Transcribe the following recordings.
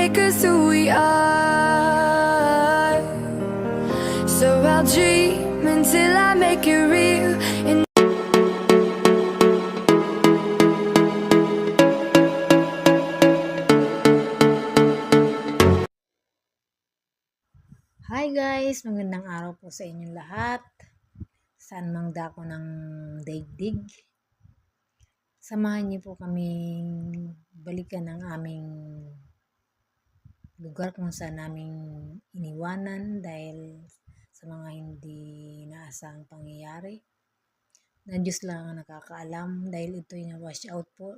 make us who we are. So I'll dream until I make it real. And Hi guys! Magandang araw po sa inyong lahat. Saan mang dako ng daigdig. Samahan niyo po kaming balikan ang aming lugar kung saan naming iniwanan dahil sa mga hindi naasang pangyayari. Na Diyos lang ang nakakaalam dahil ito'y na-wash out po.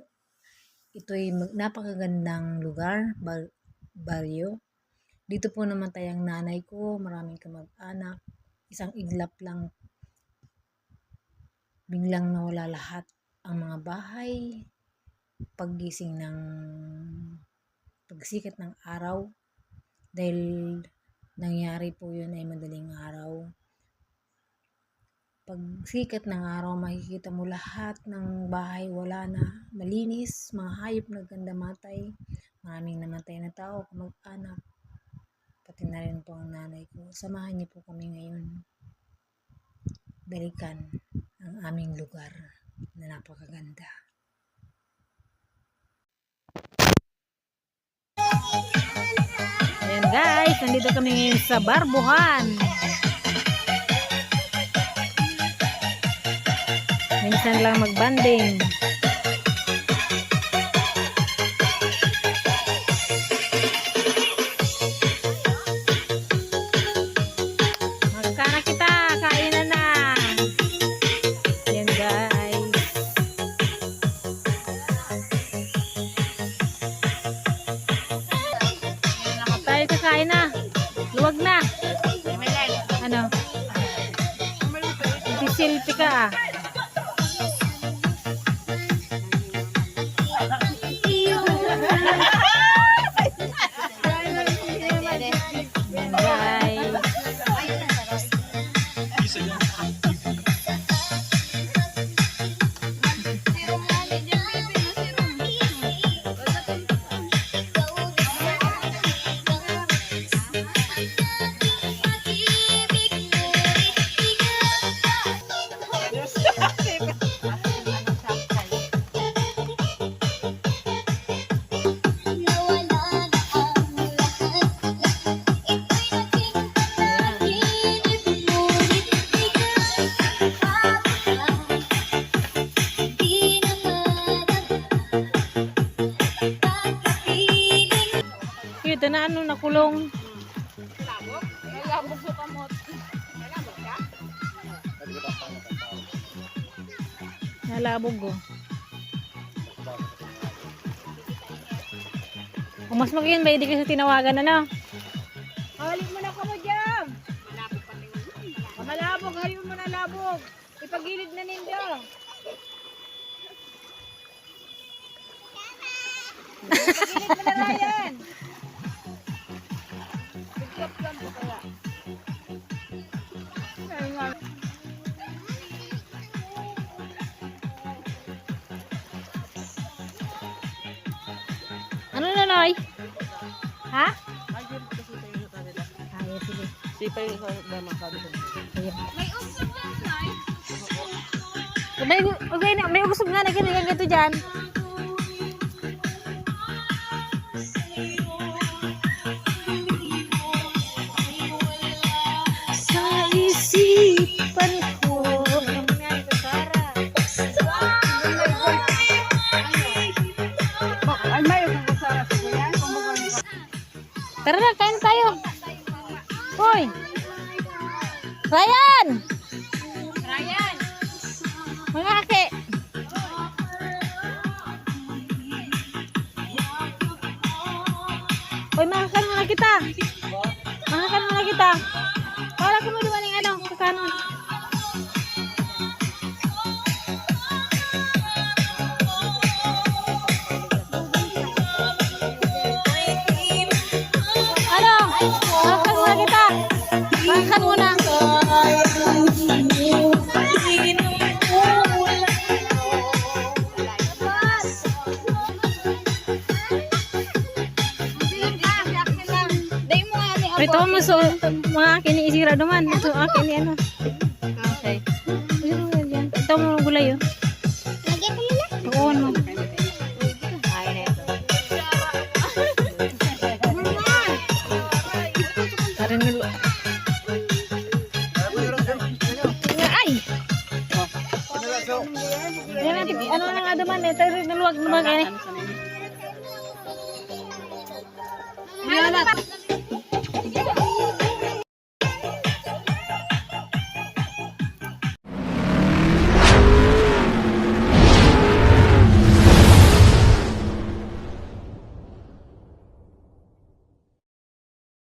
Ito'y mag- napakagandang lugar, bar- baryo. Dito po namatay ang nanay ko, maraming kamag-anak. Isang iglap lang, biglang nawala lahat ang mga bahay. Paggising ng pagsikat ng araw, dahil nangyari po yun ay madaling araw. Pagsikat ng araw, makikita mo lahat ng bahay wala na, malinis, mga hayop nagkandamatay, maraming namatay na tao, kamag-anak pati na rin po ang nanay ko. Samahan niyo po kami ngayon. Balikan ang aming lugar na napakaganda. Guys, nandito kami ngayon sa Barbuhan. Minsan lang magbanding. Magkana kita, Kakain na. Luwag na. Na ano nakulong. Nalabog ko. Kung mas mag ba, hindi kasi tinawagan na na. Halik mo na ka mo dyan. Malabog, hayo mo na labog. Ipagilid na ninyo. Ano na, Noy? Ha? Ay, sige. Sipay ko ba makabi ko. Ayan. May okay na, may usog nga na ganyan ganito diyan. Tara na, kain tayo. Hoy. Ryan! Ryan! Mga ake. Hoy, makakan muna kita. Makakan muna kita. Wala ka mo dumaning ano, kakanon. Ito mo so mga akin ni isira naman. Ito akin ni ano. Okay. Ito mo yan. Ito mo gulay oh. Lagyan ko muna. Tuon mo. Ay, na ito. Tara nilo. Ay! Yan natin, ano na nga daman eh, tayo naluwag na ba kayo? Ano sa nini?